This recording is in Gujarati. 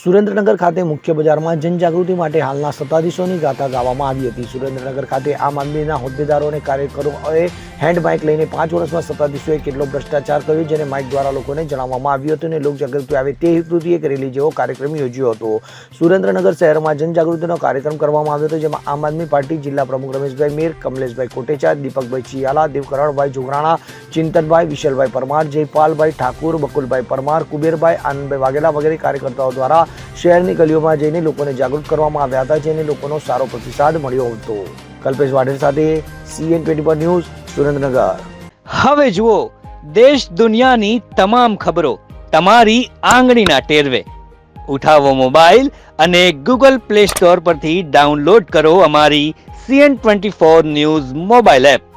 સુરેન્દ્રનગર ખાતે મુખ્ય બજારમાં જનજાગૃતિ માટે હાલના સત્તાધીશોની ગાથા ગાવામાં આવી હતી. સુરેન્દ્રનગર ખાતે આમ આદમીના હોદ્દેદારો અને કાર્યકરોએ હેન્ડ માઇક લઈને પાંચ વર્ષમાં સત્તાધીશોએ કેટલો ભ્રષ્ટાચાર કર્યો જેને માઇક દ્વારા લોકોને જણાવવામાં આવ્યું હતું અને લોકજાગૃતિ આવે તે હેતુથી એક રેલી જેવો કાર્યક્રમ યોજ્યો હતો. સુરેન્દ્રનગર શહેરમાં જનજાગૃતિનો કાર્યક્રમ કરવામાં આવ્યો હતો જેમાં આમ આદમી પાર્ટી જિલ્લા પ્રમુખ રમેશભાઈ મીર, કમલેશભાઈ કોટેચા, દીપકભાઈ ચિયાલા, દેવકરણભાઈ જોગરાણા, ચિંતનભાઈ વિશલભાઈ પરમાર, જયપાલભાઈ ઠાકુર, બકુલભાઈ પરમાર, કુબેરભાઈ આનંદભાઈ વાઘેલા વગેરે કાર્યકર્તાઓ દ્વારા શહેરની ગલીઓમાં જઈને લોકોને જાગૃત કરવામાં આવ્યા હતા, જેને લોકોનો સારો પ્રતિસાદ મળ્યો હતો. કલ્પેશ વાઢેર સાથે સીએન ટ્વેન્ટી પર ન્યૂઝ, સુરેન્દ્રનગર. હવે જુઓ, દેશ દુનિયાની તમામ ખબરો તમારી આંગળીના ટેરવે. ઉઠાવો મોબાઈલ અને ગૂગલ પ્લે સ્ટોર પરથી ડાઉનલોડ કરો અમારી CN twenty four news mobile app.